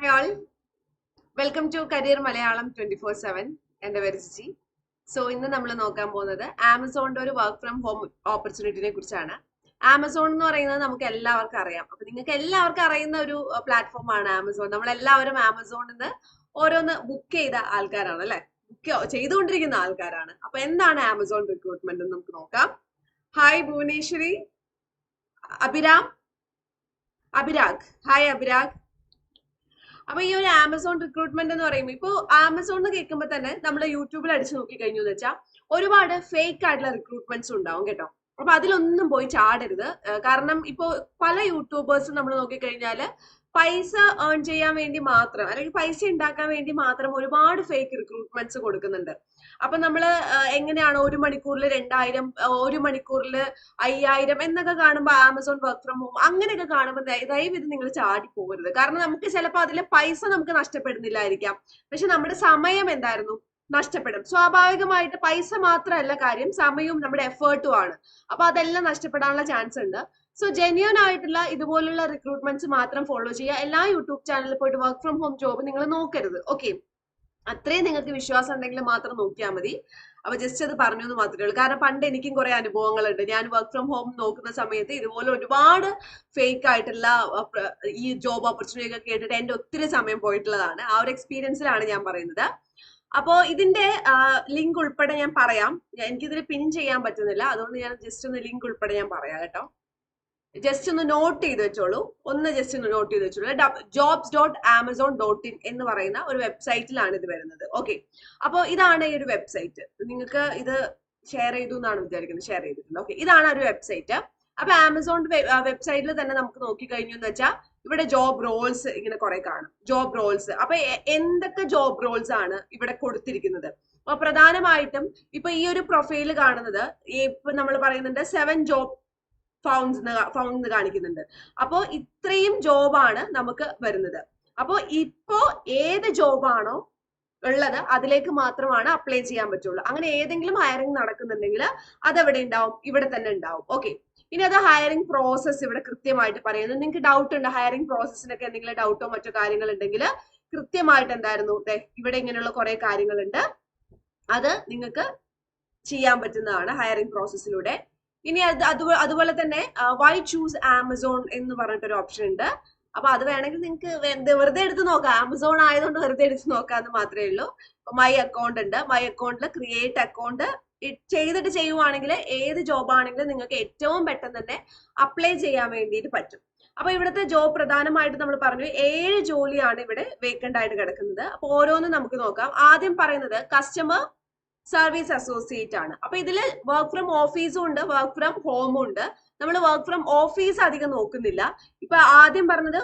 Hi all welcome to career Malayalam twenty four seven എന്റെ പേര് Jiji so ഇന്ന് നമ്മൾ നോക്കാൻ പോകുന്നത് ആമസോണിന്റെ ഒരു വർക്ക് ഫ്രം ഹോം ഓപ്പർച്യൂണിറ്റിനെ കുറിച്ചാണ്. ആമസോൺ എന്ന് പറയുന്നത് നമുക്ക് എല്ലാവർക്കും അറിയാം. അപ്പൊ നിങ്ങൾക്ക് എല്ലാവർക്കും അറിയുന്ന ഒരു പ്ലാറ്റ്ഫോം ആണ് ആമസോൺ. നമ്മൾ എല്ലാവരും ആമസോണിൽ നിന്ന് ഓരോന്ന് ബുക്ക് ചെയ്ത ആൾക്കാരാണ് അല്ലെ? ബുക്ക് ചെയ്തുകൊണ്ടിരിക്കുന്ന ആൾക്കാരാണ്. അപ്പൊ എന്താണ് ആമസോൺ റിക്രൂട്ട്മെന്റ് എന്ന് നമുക്ക് നോക്കാം. ഹായ് ഭുവനേശ്വരി. അഭിരാം. അഭിരാഗ്. ഹായ് അഭിരാഗ്. അപ്പൊ ഈ ഒരു ആമസോൺ റിക്രൂട്ട്മെന്റ് എന്ന് പറയുമ്പോൾ ഇപ്പൊ ആമസോൺ എന്ന് കേൾക്കുമ്പോൾ തന്നെ നമ്മൾ യൂട്യൂബിൽ അടിച്ചു നോക്കി കഴിഞ്ഞു എന്ന് വെച്ചാൽ ഒരുപാട് ഫേക്ക് ആയിട്ടുള്ള റിക്രൂട്ട്മെന്റ്സ് ഉണ്ടാവും കേട്ടോ. അപ്പൊ അതിലൊന്നും പോയി ചാടരുത്. കാരണം ഇപ്പോ പല യൂട്യൂബേഴ്സും നമ്മൾ നോക്കിക്കഴിഞ്ഞാൽ പൈസ ഏൺ ചെയ്യാൻ വേണ്ടി മാത്രം അല്ലെങ്കിൽ പൈസ ഉണ്ടാക്കാൻ വേണ്ടി മാത്രം ഒരുപാട് ഫേക്ക് റിക്രൂട്ട്മെന്റ്സ് കൊടുക്കുന്നുണ്ട്. അപ്പൊ നമ്മൾ എങ്ങനെയാണ് ഒരു മണിക്കൂറിൽ രണ്ടായിരം ഒരു മണിക്കൂറിൽ അയ്യായിരം എന്നൊക്കെ കാണുമ്പോൾ ആമസോൺ വർക്ക് ഫ്രം ഹോം അങ്ങനെയൊക്കെ കാണുമ്പോൾ ദയവ് ഇത് നിങ്ങൾ ചാടി പോകരുത് കാരണം നമുക്ക് ചിലപ്പോൾ അതിലെ പൈസ നമുക്ക് നഷ്ടപ്പെടുന്നില്ലായിരിക്കാം. പക്ഷെ നമ്മുടെ സമയം എന്തായിരുന്നു? നഷ്ടപ്പെടും. സ്വാഭാവികമായിട്ട് പൈസ മാത്രമല്ല കാര്യം സമയവും നമ്മുടെ എഫേർട്ടും ആണ്. അപ്പൊ അതെല്ലാം നഷ്ടപ്പെടാനുള്ള ചാൻസ് ഉണ്ട്. സോ ജെന്യൂൻ ആയിട്ടുള്ള ഇതുപോലുള്ള റിക്രൂട്ട്മെന്റ്സ് മാത്രം ഫോളോ ചെയ്യുക. എല്ലാ യൂട്യൂബ് ചാനലിൽ പോയിട്ട് വർക്ക് ഫ്രം ഹോം ജോബ് നിങ്ങൾ നോക്കരുത്. ഓക്കെ അത്രയും നിങ്ങൾക്ക് വിശ്വാസം ഉണ്ടെങ്കിൽ മാത്രം നോക്കിയാൽ മതി. അപ്പൊ ജസ്റ്റ് അത് പറഞ്ഞു എന്ന് മാത്രമേ ഉള്ളൂ. കാരണം പണ്ട് എനിക്കും കുറെ അനുഭവങ്ങളുണ്ട്. ഞാൻ വർക്ക് ഫ്രം ഹോം നോക്കുന്ന സമയത്ത് ഇതുപോലെ ഒരുപാട് ഫേക്ക് ആയിട്ടുള്ള ഈ ജോബ് ഓപ്പർച്യൂണിറ്റി ഒക്കെ കേട്ടിട്ട് എന്റെ ഒത്തിരി സമയം പോയിട്ടുള്ളതാണ്. ആ ഒരു എക്സ്പീരിയൻസിലാണ് ഞാൻ പറയുന്നത്. അപ്പോ ഇതിന്റെ ലിങ്ക് ഉൾപ്പെടെ ഞാൻ പറയാം. എനിക്കിതിന് പിൻ ചെയ്യാൻ പറ്റുന്നില്ല. അതുകൊണ്ട് ഞാൻ ജസ്റ്റ് ഒന്ന് ലിങ്ക് ഉൾപ്പെടെ ഞാൻ പറയാം കേട്ടോ. ജസ്റ്റ് ഒന്ന് നോട്ട് ചെയ്ത് വെച്ചോളൂ. ഒന്ന് ജസ്റ്റ് ഒന്ന് നോട്ട് ചെയ്ത് വെച്ചോളൂ. Jobs dot Amazon dot in എന്ന് പറയുന്ന ഒരു വെബ്സൈറ്റിലാണ് ഇത് വരുന്നത്. ഓക്കെ അപ്പോൾ ഇതാണ് ഈ ഒരു വെബ്സൈറ്റ് നിങ്ങൾക്ക് ഇത് ഷെയർ ചെയ്തു എന്നാണ് വിചാരിക്കുന്നത്. ഷെയർ ചെയ്തിട്ടുണ്ട്. ഓക്കെ ഇതാണ് ഒരു വെബ്സൈറ്റ് അപ്പൊ ആമസോൺ വെബ്സൈറ്റിൽ തന്നെ നമുക്ക് നോക്കിക്കഴിഞ്ഞു എന്ന് വെച്ചാൽ ഇവിടെ ജോബ് റോൾസ് ഇങ്ങനെ കുറെ കാണും. ജോബ് റോൾസ് അപ്പൊ എന്തൊക്കെ ജോബ് റോൾസ് ആണ് ഇവിടെ കൊടുത്തിരിക്കുന്നത്? അപ്പൊ പ്രധാനമായിട്ടും ഇപ്പൊ ഈ ഒരു പ്രൊഫൈൽ കാണുന്നത് ഇപ്പൊ നമ്മൾ പറയുന്നുണ്ട് സെവൻ ജോബ് ഫൗണ്ട്സ് ഫൗണ്ട് കാണിക്കുന്നുണ്ട്. അപ്പോ ഇത്രയും ജോബാണ് നമുക്ക് വരുന്നത്. അപ്പോ ഇപ്പോ ഏത് ജോബാണോ ഉള്ളത് അതിലേക്ക് മാത്രമാണ് അപ്ലൈ ചെയ്യാൻ പറ്റുള്ളൂ. അങ്ങനെ ഏതെങ്കിലും ഹയറിംഗ് നടക്കുന്നുണ്ടെങ്കിൽ അത് എവിടെ ഉണ്ടാവും? ഇവിടെ തന്നെ ഉണ്ടാവും. ഓക്കെ ഇനി അത് ഹയറിംഗ് പ്രോസസ്സ് ഇവിടെ കൃത്യമായിട്ട് പറയുന്നു. നിങ്ങൾക്ക് ഡൗട്ട് ഉണ്ട്? ഹയറിംഗ് പ്രോസസ്സിനൊക്കെ എന്തെങ്കിലും ഡൗട്ടോ മറ്റോ കാര്യങ്ങൾ ഉണ്ടെങ്കിൽ കൃത്യമായിട്ട് എന്തായിരുന്നു? ഇവിടെ ഇങ്ങനെയുള്ള കുറെ കാര്യങ്ങളുണ്ട്. അത് നിങ്ങൾക്ക് ചെയ്യാൻ പറ്റുന്നതാണ് ഹയറിംഗ് പ്രോസസ്സിലൂടെ ഇനി അത് അതുപോ- അതുപോലെ തന്നെ വൈ ചൂസ് ആമസോൺ എന്ന് പറഞ്ഞിട്ടൊരു ഓപ്ഷൻ ഉണ്ട്. അപ്പൊ അത് വേണമെങ്കിൽ നിങ്ങൾക്ക് വെറുതെ എടുത്ത് നോക്കാം. ആമസോൺ ആയതുകൊണ്ട് വെറുതെ എടുത്ത് നോക്കാന്ന് മാത്രമേ ഉള്ളൂ. മൈ അക്കൗണ്ട് ഉണ്ട്. മൈ അക്കൗണ്ടിൽ ക്രിയേറ്റ് അക്കൗണ്ട് ചെയ്തിട്ട് ചെയ്യുവാണെങ്കിൽ ഏത് ജോബ് ആണെങ്കിലും നിങ്ങൾക്ക് ഏറ്റവും പെട്ടെന്ന് തന്നെ അപ്ലൈ ചെയ്യാൻ വേണ്ടിയിട്ട് പറ്റും. അപ്പൊ ഇവിടുത്തെ ജോബ് പ്രധാനമായിട്ട് നമ്മൾ പറഞ്ഞു ഏഴ് ജോലിയാണ് ഇവിടെ വേക്കന്റ് ആയിട്ട് കിടക്കുന്നത്. അപ്പൊ ഓരോന്നും നമുക്ക് നോക്കാം. ആദ്യം പറയുന്നത് കസ്റ്റമർ സർവീസ് അസോസിയേറ്റ് ആണ്. അപ്പൊ ഇതിൽ വർക്ക് ഫ്രം ഓഫീസും ഉണ്ട് വർക്ക് ഫ്രം ഹോമും ഉണ്ട്. നമ്മൾ വർക്ക് ഫ്രം ഓഫീസ് അധികം നോക്കുന്നില്ല. ഇപ്പൊ ആദ്യം പറഞ്ഞത്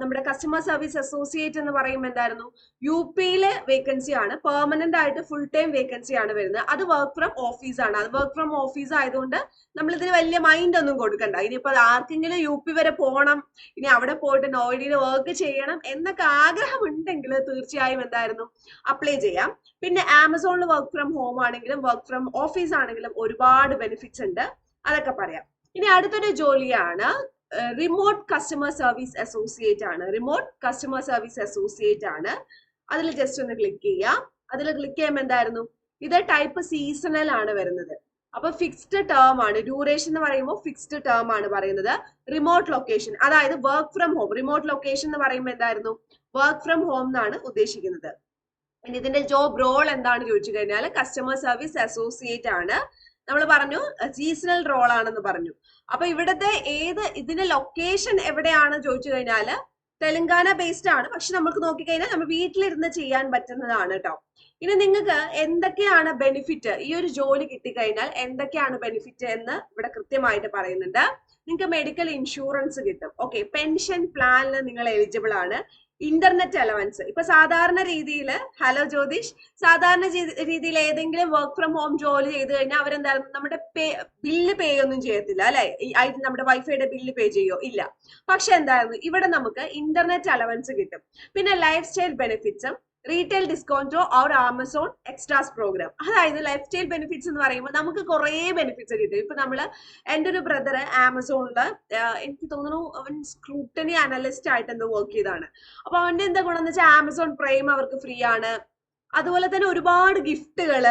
നമ്മുടെ കസ്റ്റമർ സർവീസ് അസോസിയേറ്റ് എന്ന് പറയുമ്പോൾ എന്തായിരുന്നു? യു പിയിലെ വേക്കൻസി ആണ്. പെർമനന്റ് ആയിട്ട് ഫുൾ ടൈം വേക്കൻസി ആണ് വരുന്നത്. അത് വർക്ക് ഫ്രം ഓഫീസ് ആണ്. അത് വർക്ക് ഫ്രം ഓഫീസ് ആയതുകൊണ്ട് നമ്മൾ ഇതിന് വലിയ മൈൻഡ് ഒന്നും കൊടുക്കണ്ട. ഇനിയിപ്പോ ആർക്കെങ്കിലും യു പി വരെ പോകണം ഇനി അവിടെ പോയിട്ട് നോയിഡിയിൽ വർക്ക് ചെയ്യണം എന്നൊക്കെ ആഗ്രഹം ഉണ്ടെങ്കിൽ തീർച്ചയായും എന്തായിരുന്നു? അപ്ലൈ ചെയ്യാം. പിന്നെ ആമസോണിൽ വർക്ക് ഫ്രം ഹോം ആണെങ്കിലും വർക്ക് ഫ്രം ഓഫീസ് ആണെങ്കിലും ഒരുപാട് ബെനിഫിറ്റ്സ് ഉണ്ട്. അതൊക്കെ പറയാം. ഇനി അടുത്തൊരു ജോലിയാണ് റിമോട്ട് കസ്റ്റമർ സർവീസ് അസോസിയേറ്റ് ആണ്. റിമോട്ട് കസ്റ്റമർ സർവീസ് അസോസിയേറ്റ് ആണ്. അതിൽ ജസ്റ്റ് ഒന്ന് ക്ലിക്ക് ചെയ്യാം. അതിൽ ക്ലിക്ക് ചെയ്യുമ്പോൾ എന്തായിരുന്നു? ഇത് ടൈപ്പ് സീസണൽ ആണ് വരുന്നത്. അപ്പൊ ഫിക്സ്ഡ് ടേം ആണ്. ഡ്യൂറേഷൻ എന്ന് പറയുമ്പോൾ ഫിക്സ്ഡ് ടേം ആണ് പറയുന്നത്. റിമോട്ട് ലൊക്കേഷൻ അതായത് work from home remote location എന്ന് പറയുമ്പോൾ എന്തായിരുന്നു? വർക്ക് ഫ്രം ഹോം എന്നാണ് ഉദ്ദേശിക്കുന്നത്. ഇതിന്റെ ജോബ് റോൾ എന്താണ് ചോദിച്ചു കഴിഞ്ഞാൽ കസ്റ്റമർ സർവീസ് അസോസിയേറ്റ് ആണ്. നമ്മൾ പറഞ്ഞു സീസണൽ റോൾ ആണെന്ന് പറഞ്ഞു. അപ്പൊ ഇവിടുത്തെ ഏത് ഇതിന്റെ ലൊക്കേഷൻ എവിടെയാണ് ചോദിച്ചു കഴിഞ്ഞാൽ തെലങ്കാന ബേസ്ഡ് ആണ്. പക്ഷെ നമുക്ക് നോക്കിക്കഴിഞ്ഞാൽ നമ്മൾ വീട്ടിലിരുന്ന് ചെയ്യാൻ പറ്റുന്നതാണ് കേട്ടോ ഇനി നിങ്ങൾക്ക് എന്തൊക്കെയാണ് ബെനിഫിറ്റ് ഈ ഒരു ജോലി കിട്ടിക്കഴിഞ്ഞാൽ എന്തൊക്കെയാണ് ബെനിഫിറ്റ് എന്ന് ഇവിടെ കൃത്യമായിട്ട് പറയുന്നുണ്ട്. നിങ്ങൾക്ക് മെഡിക്കൽ ഇൻഷുറൻസ് കിട്ടും. ഓക്കെ പെൻഷൻ പ്ലാനിൽ നിങ്ങൾ എലിജിബിൾ ആണ്. ഇന്റർനെറ്റ് അലവൻസ് ഇപ്പൊ സാധാരണ രീതിയിൽ ഹലോ ജ്യോതിഷ് സാധാരണ രീതിയിൽ ഏതെങ്കിലും വർക്ക് ഫ്രം ഹോം ജോലി ചെയ്ത് കഴിഞ്ഞാൽ അവരെന്താ നമ്മുടെ പേ ബില്ല് പേ ഒന്നും ചെയ്യത്തില്ല അല്ലെ? നമ്മുടെ വൈഫൈയുടെ ബില്ല് പേ ചെയ്യോ? ഇല്ല. പക്ഷെ എന്തായിരുന്നു ഇവിടെ നമുക്ക് ഇന്റർനെറ്റ് അലവൻസ് കിട്ടും. പിന്നെ ലൈഫ് സ്റ്റൈൽ ബെനിഫിറ്റ്സും റീറ്റെയിൽ ഡിസ്കൗണ്ടോ ഓർ ആമസോൺ എക്സ്ട്രാസ് പ്രോഗ്രാം അതായത് ലൈഫ് സ്റ്റൈൽ ബെനിഫിറ്റ്സ് എന്ന് പറയുമ്പോൾ നമുക്ക് കുറേ ബെനിഫിറ്റ്സ് കിട്ടും. ഇപ്പൊ നമ്മൾ എന്റെ ഒരു ബ്രദർ ആമസോണിൽ എനിക്ക് തോന്നുന്നു അവൻ സ്ക്രൂട്ടനി അനലിസ്റ്റ് ആയിട്ട് എന്തോ വർക്ക് ചെയ്താണ്. അപ്പൊ അവന്റെ എന്താ ഗുണം എന്ന് വെച്ചാൽ ആമസോൺ പ്രൈം അവർക്ക് ഫ്രീ ആണ്. അതുപോലെ തന്നെ ഒരുപാട് ഗിഫ്റ്റുകൾ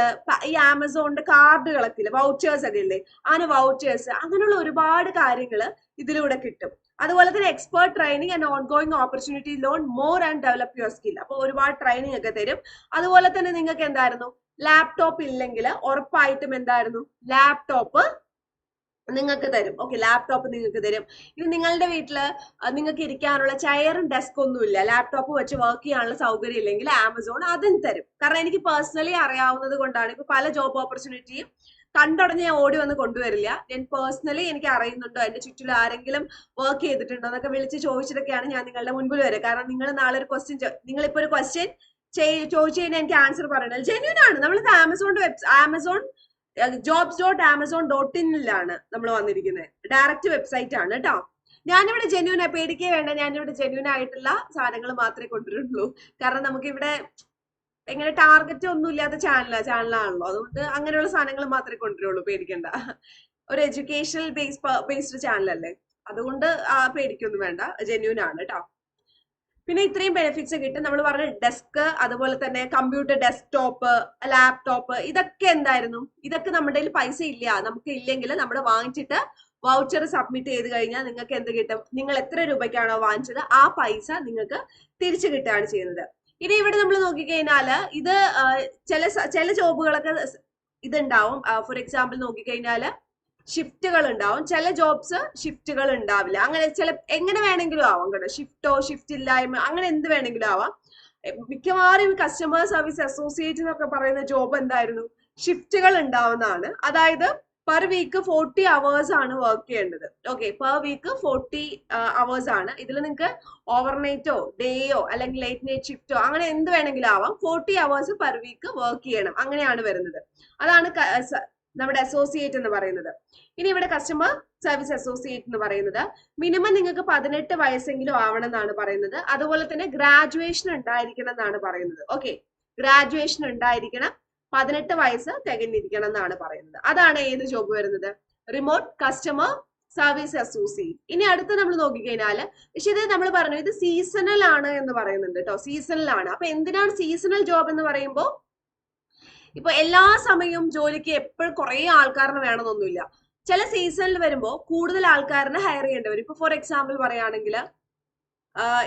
ഈ ആമസോണിന്റെ കാർഡുകളൊക്കെ ഇല്ലേ വൗച്ചേഴ്സ് ഒക്കെ ഇല്ലേ അങ്ങനെ വൗച്ചേഴ്സ് അങ്ങനെയുള്ള ഒരുപാട് കാര്യങ്ങൾ ഇതിലൂടെ കിട്ടും. അതുപോലെ തന്നെ expert training and on going opportunity learn more and develop your skill അപ്പോൾ ഒരുപാട് ട്രെയിനിങ് ഒക്കെ തരും. അതുപോലെ തന്നെ നിങ്ങൾക്ക് എന്തായിരുന്നു? ലാപ്ടോപ്പ് ഇല്ലെങ്കിൽ ഉറപ്പായിട്ടും എന്തായിരുന്നു? ലാപ്ടോപ്പ് നിങ്ങൾക്ക് തരും. ഓക്കെ ലാപ്ടോപ്പ് നിങ്ങൾക്ക് തരും. ഇനി നിങ്ങളുടെ വീട്ടിൽ നിങ്ങൾക്ക് ഇരിക്കാനുള്ള ചെയറും ഡെസ്ക് ഒന്നുമില്ല ലാപ്ടോപ്പ് വെച്ച് വർക്ക് ചെയ്യാനുള്ള സൗകര്യം ഇല്ലെങ്കിൽ ആമസോൺ അതും തരും. കാരണം എനിക്ക് പേഴ്സണലി അറിയാവുന്നത് കൊണ്ടാണ്. ഇപ്പൊ പല ജോബ് ഓപ്പർച്യൂണിറ്റിയും കണ്ടുടഞ്ഞ് ഞാൻ ഓടി വന്ന് കൊണ്ടുവരില്ല. ഞാൻ പേഴ്സണലി എനിക്ക് അറിയുന്നുണ്ടോ എന്റെ ചുറ്റിലും ആരെങ്കിലും വർക്ക് ചെയ്തിട്ടുണ്ടോ എന്നൊക്കെ വിളിച്ച് ചോദിച്ചിട്ടൊക്കെയാണ് ഞാൻ നിങ്ങളുടെ മുൻപിൽ വരിക. കാരണം നിങ്ങൾ നാളെ ഒരു ക്വസ്റ്റ്യൻ നിങ്ങളിപ്പോ ഒരു ക്വസ്റ്റ്യൻ ചോദിച്ചു കഴിഞ്ഞാൽ എനിക്ക് ആൻസർ പറയണത് ജെന്യൂൻ ആണ്. നമ്മളിത് ആമസോണിന്റെ web Amazon jobs dot Amazon dot ഇന്നിലാണ് നമ്മൾ വന്നിരിക്കുന്നത് ഡയറക്റ്റ് വെബ്സൈറ്റ് ആണ് കേട്ടോ ഞാനിവിടെ ജെന്യൂൻ പേടിക്കേ വേണ്ട. ഞാനിവിടെ ജെന്യൂൻ ആയിട്ടുള്ള സാധനങ്ങൾ മാത്രമേ കൊണ്ടുവരുള്ളൂ. കാരണം നമുക്ക് ഇവിടെ എങ്ങനെ ടാർഗറ്റ് ഒന്നും ഇല്ലാത്ത ചാനലാ ചാനലാണല്ലോ അതുകൊണ്ട് അങ്ങനെയുള്ള സാധനങ്ങൾ മാത്രമേ കൊണ്ടുവരുള്ളൂ പേടിക്കണ്ട. ഒരു എഡ്യൂക്കേഷണൽ ബേസ് ബേസ്ഡ് ചാനലല്ലേ അതുകൊണ്ട് ആ പേടിക്കൊന്നും വേണ്ട. ജെന്യൂൻ ആണ് കേട്ടോ പിന്നെ ഇത്രയും ബെനിഫിറ്റ്സ് കിട്ടും. നമ്മൾ പറഞ്ഞ ഡെസ്ക് അതുപോലെ തന്നെ കമ്പ്യൂട്ടർ ഡെസ്ക്ടോപ്പ് ലാപ്ടോപ്പ് ഇതൊക്കെ എന്തായിരുന്നു? ഇതൊക്കെ നമ്മുടെ കയ്യിൽ പൈസ ഇല്ല. നമുക്ക് ഇല്ലെങ്കിൽ നമ്മൾ വാങ്ങിച്ചിട്ട് വൗച്ചർ സബ്മിറ്റ് ചെയ്ത് കഴിഞ്ഞാൽ നിങ്ങൾക്ക് എന്ത് കിട്ടും? നിങ്ങൾ എത്ര രൂപയ്ക്കാണോ വാങ്ങിച്ചത് ആ പൈസ നിങ്ങൾക്ക് തിരിച്ചു കിട്ടുകയാണ് ചെയ്യുന്നത്. ഇനി ഇവിടെ നമ്മൾ നോക്കിക്കഴിഞ്ഞാൽ ഇത് ചില ചില ജോബുകളൊക്കെ ഇതുണ്ടാവും. ഫോർ എക്സാമ്പിൾ നോക്കിക്കഴിഞ്ഞാൽ ഷിഫ്റ്റുകൾ ഉണ്ടാവും ചില ജോബ്സ് ഷിഫ്റ്റുകൾ ഉണ്ടാവില്ല അങ്ങനെ ചില എങ്ങനെ വേണമെങ്കിലും ആവാം കേട്ടോ. ഷിഫ്റ്റോ ഷിഫ്റ്റ് ഇല്ലായ്മ അങ്ങനെ എന്ത് വേണമെങ്കിലും ആവാം. മിക്കവാറും കസ്റ്റമർ സർവീസ് അസോസിയേറ്റ് എന്നൊക്കെ പറയുന്ന ജോബ് എന്തായിരുന്നു? ഷിഫ്റ്റുകൾ ഉണ്ടാവുന്നതാണ്. അതായത് പെർ വീക്ക് ഫോർട്ടി അവേഴ്സ് ആണ് വർക്ക് ചെയ്യേണ്ടത്. Okay per week forty hours ആണ്. ഇതിൽ നിങ്ങൾക്ക് ഓവർനൈറ്റോ ഡേയോ അല്ലെങ്കിൽ ലേറ്റ് നൈറ്റ് ഷിഫ്റ്റോ അങ്ങനെ എന്ത് വേണമെങ്കിലും ആവാം. Forty hours per week work ചെയ്യണം. അങ്ങനെയാണ് വരുന്നത്. അതാണ് നമ്മുടെ അസോസിയേറ്റ് എന്ന് പറയുന്നത്. ഇനി ഇവിടെ കസ്റ്റമർ സർവീസ് അസോസിയേറ്റ് എന്ന് പറയുന്നത്. മിനിമം നിങ്ങൾക്ക് പതിനെട്ട് വയസ്സെങ്കിലും ആവണം എന്നാണ് പറയുന്നത്. അതുപോലെ തന്നെ ഗ്രാജുവേഷൻ ഉണ്ടായിരിക്കണം എന്നാണ് പറയുന്നത്. ഓക്കെ ഗ്രാജുവേഷൻ ഉണ്ടായിരിക്കണം. പതിനെട്ട് വയസ്സ് തികഞ്ഞിരിക്കണം എന്നാണ് പറയുന്നത്. അതാണ് ഏത് ജോബ് വരുന്നത്? റിമോട്ട് കസ്റ്റമർ സർവീസ് അസോസിയേറ്റ് ഇനി അടുത്ത് നമ്മൾ നോക്കിക്കഴിഞ്ഞാൽ പക്ഷെ ഇത് നമ്മൾ പറഞ്ഞു ഇത് സീസണൽ ആണ് എന്ന് പറയുന്നുണ്ട് കേട്ടോ സീസണൽ ആണ്. അപ്പൊ എന്തിനാണ് സീസണൽ ജോബ് എന്ന് പറയുമ്പോൾ ഇപ്പൊ എല്ലാ സമയവും ജോലിക്ക് എപ്പോഴും കുറെ ആൾക്കാരനെ വേണമെന്നൊന്നുമില്ല. ചില സീസണിൽ വരുമ്പോൾ കൂടുതൽ ആൾക്കാരനെ ഹയർ ചെയ്യേണ്ടി വരും. ഇപ്പൊ ഫോർ എക്സാമ്പിൾ പറയുകയാണെങ്കിൽ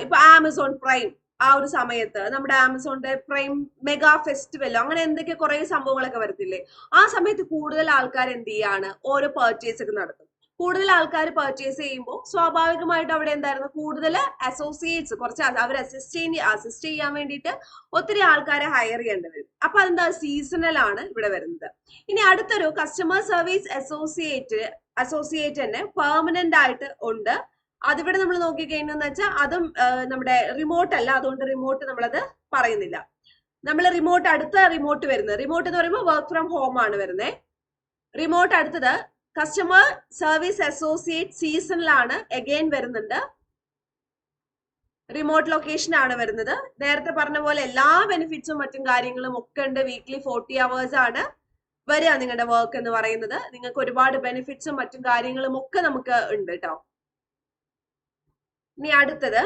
ഇപ്പൊ ആമസോൺ പ്രൈം ആ ഒരു സമയത്ത് നമ്മുടെ ആമസോണിന്റെ പ്രൈം മെഗാ ഫെസ്റ്റിവലോ അങ്ങനെ എന്തൊക്കെ കുറെ സംഭവങ്ങളൊക്കെ വരത്തില്ലേ? ആ സമയത്ത് കൂടുതൽ ആൾക്കാർ എന്ത് ചെയ്യാണ്? ഓരോ പർച്ചേസ് ഒക്കെ നടത്തും. കൂടുതൽ ആൾക്കാർ പർച്ചേസ് ചെയ്യുമ്പോൾ സ്വാഭാവികമായിട്ട് അവിടെ എന്തായിരുന്നു? കൂടുതൽ അസോസിയേറ്റ്സ് കുറച്ച് അവർ അസിസ്റ്റ് ചെയ്യാൻ അസിസ്റ്റ് ചെയ്യാൻ വേണ്ടിയിട്ട് ഒത്തിരി ആൾക്കാരെ ഹയർ ചെയ്യേണ്ടി വരും. അപ്പൊ അതെന്താ? സീസണൽ ആണ് ഇവിടെ വരുന്നത്. ഇനി അടുത്തൊരു കസ്റ്റമർ സർവീസ് അസോസിയേറ്റ് അസോസിയേറ്റ് തന്നെ പെർമനന്റ് ആയിട്ട് ഉണ്ട്. അതിവിടെ നമ്മൾ നോക്കിക്കഴിഞ്ഞെന്ന് വെച്ചാൽ അതും നമ്മുടെ റിമോട്ട് അല്ല. അതുകൊണ്ട് റിമോട്ട് നമ്മളത് പറയുന്നില്ല. നമ്മൾ റിമോട്ട് അടുത്ത റിമോട്ട് വരുന്നത്. റിമോട്ട് എന്ന് പറയുമ്പോൾ വർക്ക് ഫ്രം ഹോം ആണ് വരുന്നത് റിമോട്ട് അടുത്തത് കസ്റ്റമർ സർവീസ് അസോസിയേറ്റ് സീസണിലാണ് എഗെയിൻ വരുന്നുണ്ട്. റിമോട്ട് ലൊക്കേഷൻ ആണ് വരുന്നത്. നേരത്തെ പറഞ്ഞ പോലെ എല്ലാ ബെനിഫിറ്റ്സും മറ്റും കാര്യങ്ങളും ഒക്കെ ഉണ്ട്. വീക്ക്ലി ഫോർട്ടി അവേഴ്സ് ആണ് വരിക നിങ്ങളുടെ വർക്ക് എന്ന് പറയുന്നത്. നിങ്ങൾക്ക് ഒരുപാട് ബെനിഫിറ്റ്സും മറ്റും കാര്യങ്ങളും ഒക്കെ നമുക്ക് ഉണ്ട് കേട്ടോ ഇനി അടുത്തത്.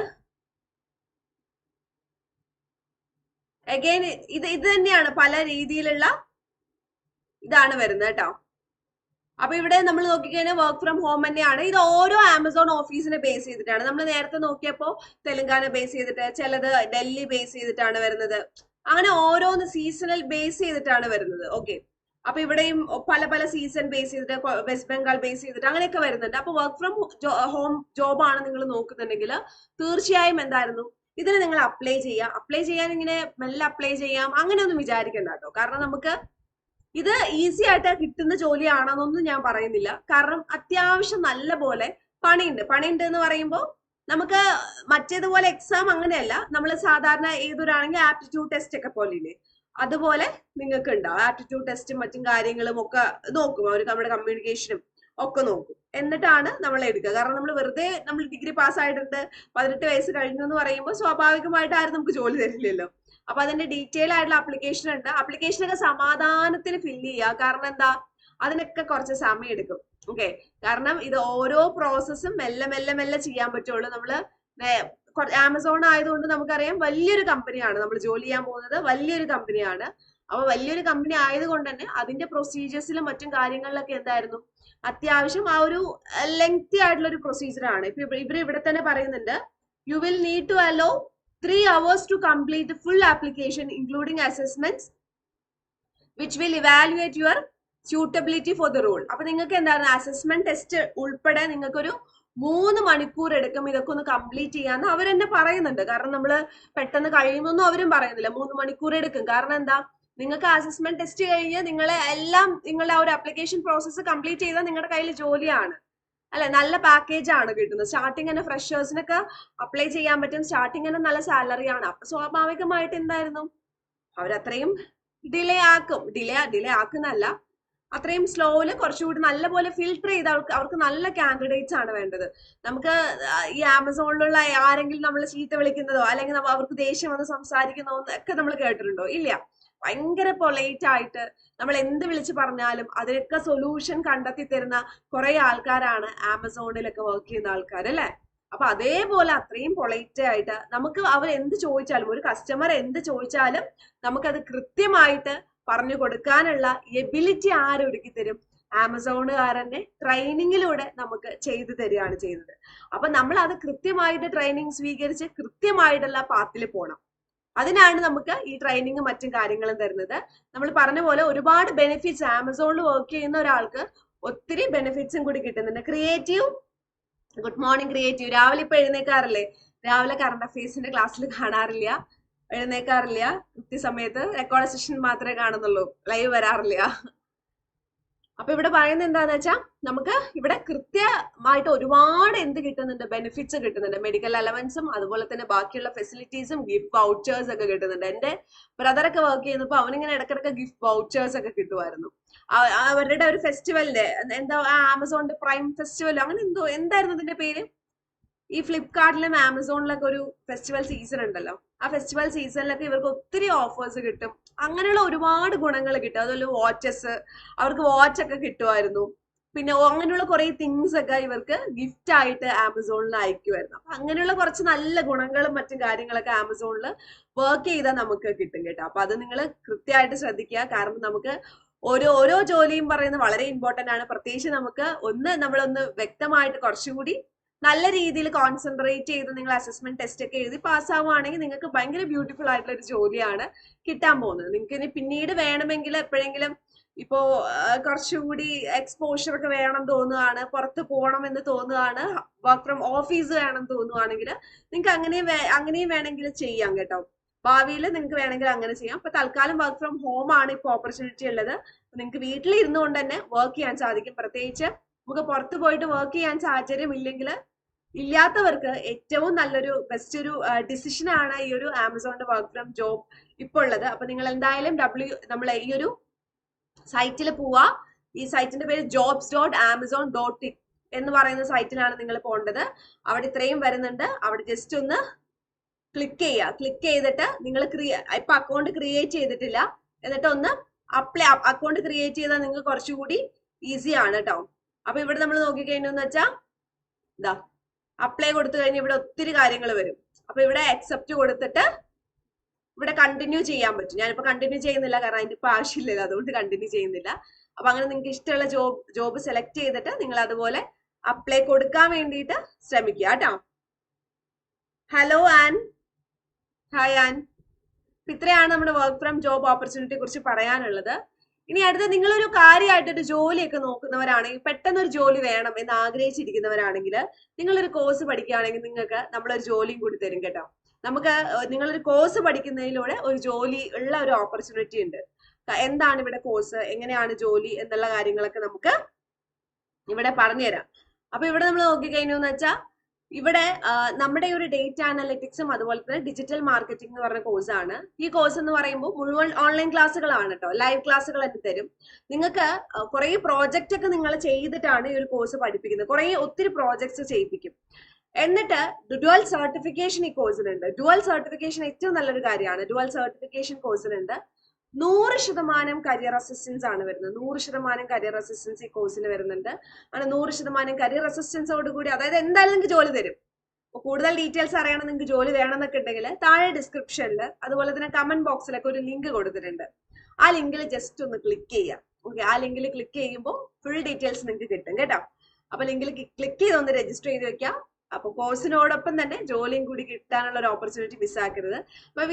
അഗൈൻ ഇത് ഇത് തന്നെയാണ് പല രീതിയിലുള്ള ഇതാണ് വരുന്നത് കേട്ടോ. അപ്പൊ ഇവിടെ നമ്മൾ നോക്കിക്കഴിഞ്ഞാൽ വർക്ക് ഫ്രം ഹോം തന്നെയാണ്. ഇത് ഓരോ ആമസോൺ ഓഫീസിനെ ബേസ് ചെയ്തിട്ടാണ്. നമ്മൾ നേരത്തെ നോക്കിയപ്പോ തെലങ്കാന ബേസ് ചെയ്തിട്ട് ചിലത് ഡൽഹി ബേസ് ചെയ്തിട്ടാണ് വരുന്നത്. അങ്ങനെ ഓരോന്ന് സീസണൽ ബേസ് ചെയ്തിട്ടാണ് വരുന്നത്. ഓക്കെ അപ്പൊ ഇവിടെയും പല പല സീസൺ ബേസ് ചെയ്തിട്ട് വെസ്റ്റ് ബംഗാൾ ബേസ് ചെയ്തിട്ട് അങ്ങനെയൊക്കെ വരുന്നുണ്ട്. അപ്പൊ വർക്ക് ഫ്രം ഹോം ജോബാണ് നിങ്ങൾ നോക്കുന്നുണ്ടെങ്കിൽ തീർച്ചയായും എന്തായിരുന്നു? ഇതിന് നിങ്ങൾ അപ്ലൈ ചെയ്യാം അപ്ലൈ ചെയ്യാൻ ഇങ്ങനെ മെല്ലെ അപ്ലൈ ചെയ്യാം. അങ്ങനെയൊന്നും വിചാരിക്കണ്ട കേട്ടോ. കാരണം നമുക്ക് ഇത് ഈസി ആയിട്ട് കിട്ടുന്ന ജോലിയാണെന്നൊന്നും ഞാൻ പറയുന്നില്ല. കാരണം അത്യാവശ്യം നല്ല പോലെ പണിയുണ്ട്. പണിയുണ്ട് എന്ന് പറയുമ്പോൾ നമുക്ക് മറ്റേതുപോലെ എക്സാം അങ്ങനെയല്ല. നമ്മൾ സാധാരണ ഏതൊരാണെങ്കിൽ ആപ്റ്റിറ്റ്യൂഡ് ടെസ്റ്റ് ഒക്കെ പോലെ ഇല്ലേ അതുപോലെ നിങ്ങൾക്ക് ഉണ്ടാവും ആപ്റ്റിറ്റ്യൂഡ് ടെസ്റ്റും മറ്റും കാര്യങ്ങളും ഒക്കെ നോക്കും. അവർ നമ്മുടെ കമ്മ്യൂണിക്കേഷനും ഒക്കെ നോക്കും. എന്നിട്ടാണ് നമ്മൾ എടുക്കുക. കാരണം നമ്മൾ വെറുതെ നമ്മൾ ഡിഗ്രി പാസ് ആയിട്ടുണ്ട് പതിനെട്ട് വയസ്സ് കഴിഞ്ഞു എന്ന് പറയുമ്പോൾ സ്വാഭാവികമായിട്ട് ആരും നമുക്ക് ജോലി തരില്ലല്ലോ. അപ്പൊ അതിന്റെ ഡീറ്റെയിൽ ആയിട്ടുള്ള ആപ്ലിക്കേഷൻ ഉണ്ട്. ആപ്ലിക്കേഷൻ ഒക്കെ സമാധാനത്തിൽ ഫില്ല് ചെയ്യുക. കാരണം എന്താ? അതിനൊക്കെ കുറച്ച് സമയം എടുക്കും. ഓക്കെ കാരണം ഇത് ഓരോ പ്രോസസ്സും മെല്ലെ മെല്ലെ മെല്ലെ ചെയ്യാൻ പറ്റുള്ളൂ. നമ്മൾ ആമസോൺ ആയതുകൊണ്ട് നമുക്കറിയാം വലിയൊരു കമ്പനിയാണ് നമ്മൾ ജോലി ചെയ്യാൻ പോകുന്നത് വലിയൊരു കമ്പനിയാണ് അപ്പൊ വലിയൊരു കമ്പനി ആയതുകൊണ്ട് തന്നെ അതിന്റെ പ്രൊസീജിയേഴ്സിലും മറ്റും കാര്യങ്ങളിലൊക്കെ എന്തായിരുന്നു? അത്യാവശ്യം ആ ഒരു ലെങ്തി ആയിട്ടുള്ള ഒരു പ്രൊസീജിയർ ആണ്. ഇപ്പൊ ഇവർ ഇവിടെ തന്നെ പറയുന്നുണ്ട് you will need to allow three hours to complete full application including assessments which will evaluate your suitability for the role അപ്പൊ നിങ്ങൾക്ക് എന്താണ് അസസ്മെന്റ് ടെസ്റ്റ് ഉൾപ്പെടെ നിങ്ങൾക്കൊരു മൂന്ന് മണിക്കൂർ എടുക്കും ഇതൊക്കെ ഒന്ന് കംപ്ലീറ്റ് ചെയ്യാന്ന് അവർ തന്നെ പറയുന്നുണ്ട്. കാരണം നമ്മൾ പെട്ടെന്ന് കഴിയുമെന്നും അവരും പറയുന്നില്ല. മൂന്ന് മണിക്കൂർ എടുക്കും. കാരണം എന്താ? നിങ്ങൾക്ക് അസസ്മെന്റ് ടെസ്റ്റ് കഴിഞ്ഞ് നിങ്ങൾ എല്ലാം നിങ്ങളുടെ ആ ഒരു അപ്ലിക്കേഷൻ പ്രോസസ്സ് കംപ്ലീറ്റ് ചെയ്താൽ നിങ്ങളുടെ കയ്യിൽ ജോലിയാണ്. അല്ലെ? നല്ല പാക്കേജ് ആണ് കിട്ടുന്നത്. സ്റ്റാർട്ടിങ് തന്നെ ഫ്രഷേഴ്സിനൊക്കെ അപ്ലൈ ചെയ്യാൻ പറ്റും. സ്റ്റാർട്ടിങ് തന്നെ നല്ല സാലറി ആണ്. അപ്പൊ സ്വാഭാവികമായിട്ട് എന്തായിരുന്നു? അവരത്രയും ഡിലേ ആക്കും. ഡിലേ ഡിലേ ആക്കുന്നല്ല അത്രയും സ്ലോയിൽ കുറച്ചുകൂടി നല്ലപോലെ ഫിൽട്ടർ ചെയ്ത് അവർക്ക് അവർക്ക് നല്ല കാൻഡിഡേറ്റ്സ് ആണ് വേണ്ടത്. നമുക്ക് ഈ ആമസോണിലുള്ള ആരെങ്കിലും നമ്മൾ ചീത്ത വിളിക്കുന്നതോ അല്ലെങ്കിൽ അവർക്ക് ദേഷ്യം വന്ന് സംസാരിക്കുന്നതോ ഒക്കെ നമ്മൾ കേട്ടിട്ടുണ്ടോ? ഇല്ല. ഭയങ്കര പൊലൈറ്റ് ആയിട്ട് നമ്മൾ എന്ത് വിളിച്ചു പറഞ്ഞാലും അതിനൊക്കെ സൊല്യൂഷൻ കണ്ടെത്തി തരുന്ന കുറെ ആൾക്കാരാണ് ആമസോണിലൊക്കെ വർക്ക് ചെയ്യുന്ന ആൾക്കാർ അല്ലെ? അപ്പൊ അതേപോലെ അത്രയും പൊളൈറ്റ് ആയിട്ട് നമുക്ക് അവർ എന്ത് ചോദിച്ചാലും ഒരു കസ്റ്റമർ എന്ത് ചോദിച്ചാലും നമുക്കത് കൃത്യമായിട്ട് പറഞ്ഞു കൊടുക്കാനുള്ള എബിലിറ്റി ആരൊരുക്കി തരും? ആമസോണുകാരന്റെ ട്രെയിനിങ്ങിലൂടെ നമുക്ക് ചെയ്തു തരികയാണ് ചെയ്തത്. അപ്പൊ നമ്മൾ അത് കൃത്യമായിട്ട് ട്രെയിനിങ് സ്വീകരിച്ച് കൃത്യമായിട്ടുള്ള പാത്തിൽ പോകണം അതിനാണ് നമുക്ക് ഈ ട്രെയിനിങ്ങും മറ്റും കാര്യങ്ങളും തരുന്നത്. നമ്മൾ പറഞ്ഞ പോലെ ഒരുപാട് ബെനിഫിറ്റ്സ് ആമസോണിൽ വർക്ക് ചെയ്യുന്ന ഒരാൾക്ക് ഒത്തിരി ബെനിഫിറ്റ്സും കൂടി കിട്ടുന്നുണ്ട്. ക്രിയേറ്റീവ് ഗുഡ് മോർണിംഗ് ക്രിയേറ്റീവ് രാവിലെ ഇപ്പൊ എഴുന്നേക്കാറില്ലേ? രാവിലെ കറണ്ട് അഫയേഴ്സിന്റെ ക്ലാസ്സിൽ കാണാറില്ല. എഴുന്നേക്കാറില്ല. കൃത്യസമയത്ത് റെക്കോർഡ് സെഷൻ മാത്രമേ കാണുന്നുള്ളൂ. ലൈവ് വരാറില്ല. അപ്പൊ ഇവിടെ പറയുന്നത് എന്താന്ന് വെച്ചാൽ നമുക്ക് ഇവിടെ കൃത്യമായിട്ട് ഒരുപാട് എന്ത് കിട്ടുന്നുണ്ട്? ബെനിഫിറ്റ്സ് കിട്ടുന്നുണ്ട്. മെഡിക്കൽ അലവൻസും അതുപോലെ തന്നെ ബാക്കിയുള്ള ഫെസിലിറ്റീസും ഗിഫ്റ്റ് വൗച്ചേഴ്സ് ഒക്കെ കിട്ടുന്നുണ്ട്. എന്റെ ബ്രദറൊക്കെ വർക്ക് ചെയ്യുന്നപ്പോൾ അവനിങ്ങനെ ഇടക്കിടക്ക് ഗിഫ്റ്റ് വൗച്ചേഴ്സ് ഒക്കെ കിട്ടുമായിരുന്നു. അവരുടെ ഒരു ഫെസ്റ്റിവലിന്റെ എന്താ ആമസോണിന്റെ പ്രൈം ഫെസ്റ്റിവൽ അങ്ങനെ എന്തോ എന്തായിരുന്നു ഇതിന്റെ പേര്? ഈ ഫ്ലിപ്കാർട്ടിലും ആമസോണിലൊക്കെ ഒരു ഫെസ്റ്റിവൽ സീസൺ ഉണ്ടല്ലോ. ആ ഫെസ്റ്റിവൽ സീസണിലൊക്കെ ഇവർക്ക് ഒത്തിരി ഓഫേഴ്സ് കിട്ടും. അങ്ങനെയുള്ള ഒരുപാട് ഗുണങ്ങൾ കിട്ടും. അതുപോലെ വാച്ചസ് അവർക്ക് വാച്ച് ഒക്കെ കിട്ടുമായിരുന്നു. പിന്നെ അങ്ങനെയുള്ള കുറെ തിങ്സ് ഒക്കെ ഇവർക്ക് ഗിഫ്റ്റ് ആയിട്ട് ആമസോണിൽ അയക്കുമായിരുന്നു. അപ്പൊ അങ്ങനെയുള്ള കുറച്ച് നല്ല ഗുണങ്ങളും മറ്റും കാര്യങ്ങളൊക്കെ ആമസോണിൽ വർക്ക് ചെയ്താൽ നമുക്ക് കിട്ടും കേട്ടോ. അപ്പൊ അത് നിങ്ങൾ കൃത്യമായിട്ട് ശ്രദ്ധിക്കുക. കാരണം നമുക്ക് ഓരോ ഓരോ ജോലിയും പറയുന്നത് വളരെ ഇമ്പോർട്ടന്റ് ആണ്. പ്രത്യേകിച്ച് നമുക്ക് ഒന്ന് നമ്മളൊന്ന് വ്യക്തമായിട്ട് കുറച്ചുകൂടി നല്ല രീതിയിൽ കോൺസെൻട്രേറ്റ് ചെയ്ത് നിങ്ങൾ അസസ്മെന്റ് ടെസ്റ്റ് ഒക്കെ എഴുതി പാസ്സാവുകയാണെങ്കിൽ നിങ്ങൾക്ക് ഭയങ്കര ബ്യൂട്ടിഫുൾ ആയിട്ടുള്ള ഒരു ജോലിയാണ് കിട്ടാൻ പോകുന്നത്. നിങ്ങൾക്ക് ഇനി പിന്നീട് വേണമെങ്കിൽ എപ്പോഴെങ്കിലും ഇപ്പോ കുറച്ചുകൂടി എക്സ്പോഷർ ഒക്കെ വേണം തോന്നുകയാണ് പുറത്ത് പോകണം എന്ന് തോന്നുകയാണ് വർക്ക് ഫ്രം ഓഫീസ് വേണം തോന്നുകയാണെങ്കിൽ നിങ്ങൾക്ക് അങ്ങനെ അങ്ങനെയും വേണമെങ്കിൽ ചെയ്യാം കേട്ടോ. ഭാവിയിൽ നിങ്ങൾക്ക് വേണമെങ്കിൽ അങ്ങനെ ചെയ്യാം. അപ്പൊ തൽക്കാലം വർക്ക് ഫ്രം ഹോം ആണ് ഇപ്പോൾ ഓപ്പർച്യൂണിറ്റി ഉള്ളത്. നിങ്ങൾക്ക് വീട്ടിൽ ഇരുന്നുകൊണ്ട് തന്നെ വർക്ക് ചെയ്യാൻ സാധിക്കും. പ്രത്യേകിച്ച് നമുക്ക് പുറത്ത് പോയിട്ട് വർക്ക് ചെയ്യാൻ സാഹചര്യം ഇല്ലെങ്കിൽ ഇല്ലാത്തവർക്ക് ഏറ്റവും നല്ലൊരു ബെസ്റ്റ് ഒരു ഡിസിഷൻ ആണ് ഈ ഒരു ആമസോണിന്റെ വർക്ക് ഫ്രം ജോബ് ഇപ്പോൾ ഉള്ളത്. അപ്പൊ നിങ്ങൾ എന്തായാലും ഡബ്ല്യു നമ്മൾ ഈ ഒരു സൈറ്റിൽ പോവാ. ഈ സൈറ്റിന്റെ പേര് jobs dot Amazon dot in എന്ന് പറയുന്ന സൈറ്റിലാണ് നിങ്ങൾ പോകേണ്ടത്. അവിടെ ഇത്രയും വരുന്നുണ്ട്. അവിടെ ജസ്റ്റ് ഒന്ന് ക്ലിക്ക് ചെയ്യുക. ക്ലിക്ക് ചെയ്തിട്ട് നിങ്ങൾ ക്രിയ ഇപ്പൊ അക്കൗണ്ട് ക്രിയേറ്റ് ചെയ്തിട്ടില്ല. എന്നിട്ട് ഒന്ന് അപ്ലൈ അക്കൗണ്ട് ക്രിയേറ്റ് ചെയ്താൽ നിങ്ങൾ കുറച്ചുകൂടി ഈസി ആണ് കേട്ടോ അപ്പൊ ഇവിടെ നമ്മൾ നോക്കിക്കഴിഞ്ഞെന്ന് വെച്ചാ ഇതാ അപ്ലൈ കൊടുത്തു കഴിഞ്ഞാൽ ഇവിടെ ഒത്തിരി കാര്യങ്ങൾ വരും. അപ്പൊ ഇവിടെ അക്സെപ്റ്റ് കൊടുത്തിട്ട് ഇവിടെ കണ്ടിന്യൂ ചെയ്യാൻ പറ്റും. ഞാനിപ്പോ കണ്ടിന്യൂ ചെയ്യുന്നില്ല കാരണം അതിന്റെ ഇപ്പൊ ആവശ്യമില്ലല്ലോ. അതുകൊണ്ട് കണ്ടിന്യൂ ചെയ്യുന്നില്ല. അപ്പൊ അങ്ങനെ നിങ്ങൾക്ക് ഇഷ്ടമുള്ള ജോബ് ജോബ് സെലക്ട് ചെയ്തിട്ട് നിങ്ങൾ അതുപോലെ അപ്ലൈ കൊടുക്കാൻ വേണ്ടിയിട്ട് ശ്രമിക്കുക കേട്ടോ. ഹലോ ആൻ ഹായ് ആൻ ഇത്രയാണ് നമ്മുടെ വർക്ക് ഫ്രം ജോബ് ഓപ്പർച്യൂണിറ്റിയെ കുറിച്ച് പറയാനുള്ളത്. ഇനി അടുത്ത നിങ്ങളൊരു കാര്യമായിട്ടൊരു ജോലിയൊക്കെ നോക്കുന്നവരാണെങ്കിൽ പെട്ടെന്ന് ഒരു ജോലി വേണം എന്ന് ആഗ്രഹിച്ചിരിക്കുന്നവരാണെങ്കിൽ നിങ്ങളൊരു കോഴ്സ് പഠിക്കുകയാണെങ്കിൽ നിങ്ങൾക്ക് നമ്മളൊരു ജോലിയും കൂടി തരും കേട്ടോ. നമുക്ക് നിങ്ങളൊരു കോഴ്സ് പഠിക്കുന്നതിലൂടെ ഒരു ജോലി ഉള്ള ഒരു ഓപ്പർച്യൂണിറ്റി ഉണ്ട്. എന്താണ് ഇവിടെ കോഴ്സ് എങ്ങനെയാണ് ജോലി? എന്നുള്ള കാര്യങ്ങളൊക്കെ നമുക്ക് ഇവിടെ പറഞ്ഞുതരാം. അപ്പൊ ഇവിടെ നമ്മൾ നോക്കിക്കഴിഞ്ഞു എന്ന് വെച്ചാൽ ഇവിടെ നമ്മുടെ ഒരു ഡേറ്റ അനലിറ്റിക്സും അതുപോലെ തന്നെ ഡിജിറ്റൽ മാർക്കറ്റിംഗ് എന്ന് പറഞ്ഞ കോഴ്സാണ് ഈ കോഴ്സ് എന്ന് പറയുമ്പോൾ മുഴുവൻ ഓൺലൈൻ ക്ലാസ്സുകളാണ് കേട്ടോ ലൈവ് ക്ലാസ്സുകൾ തന്നെ തരും. നിങ്ങൾക്ക് കുറെ പ്രോജക്റ്റ് ഒക്കെ നിങ്ങൾ ചെയ്തിട്ടാണ് ഈ ഒരു കോഴ്സ് പഠിപ്പിക്കുന്നത്. കുറെ ഒത്തിരി പ്രോജക്ട്സ് ചെയ്യിപ്പിക്കും. എന്നിട്ട് ഡുവൽ സർട്ടിഫിക്കേഷൻ ഈ കോഴ്സിനുണ്ട് ഡുവൽ സർട്ടിഫിക്കേഷൻ ഏറ്റവും നല്ലൊരു കാര്യമാണ്. ഡുവൽ സർട്ടിഫിക്കേഷൻ കോഴ്സിനുണ്ട് നൂറ് ശതമാനം കരിയർ അസിസ്റ്റൻസ് ആണ് വരുന്നത്. നൂറ് ശതമാനം കരിയർ അസിസ്റ്റൻസ് ഈ കോഴ്സിന് വരുന്നുണ്ട്. അങ്ങനെ നൂറ് ശതമാനം കരിയർ അസിസ്റ്റൻസോട് കൂടി അതായത് എന്തായാലും നിങ്ങൾക്ക് ജോലി തരും. കൂടുതൽ ഡീറ്റെയിൽസ് അറിയണം നിങ്ങൾക്ക് ജോലി വേണമെന്നൊക്കെ ഉണ്ടെങ്കിൽ താഴെ ഡിസ്ക്രിപ്ഷനിൽ അതുപോലെ തന്നെ കമന്റ് ബോക്സിലൊക്കെ ഒരു ലിങ്ക് കൊടുത്തിട്ടുണ്ട്. ആ ലിങ്കിൽ ജസ്റ്റ് ഒന്ന് ക്ലിക്ക് ചെയ്യാം. ഓക്കെ ആ ലിങ്കിൽ ക്ലിക്ക് ചെയ്യുമ്പോൾ ഫുൾ ഡീറ്റെയിൽസ് നിങ്ങൾക്ക് കിട്ടും കേട്ടോ. അപ്പൊ ലിങ്കിൽ ക്ലിക്ക് ചെയ്ത് ഒന്ന് രജിസ്റ്റർ ചെയ്ത് വെക്കാം അപ്പൊ കോഴ്സിനോടൊപ്പം തന്നെ ജോലിയും കൂടി കിട്ടാനുള്ള ഒരു ഓപ്പർച്യൂണിറ്റി മിസ്സാക്കരുത് അപ്പൊ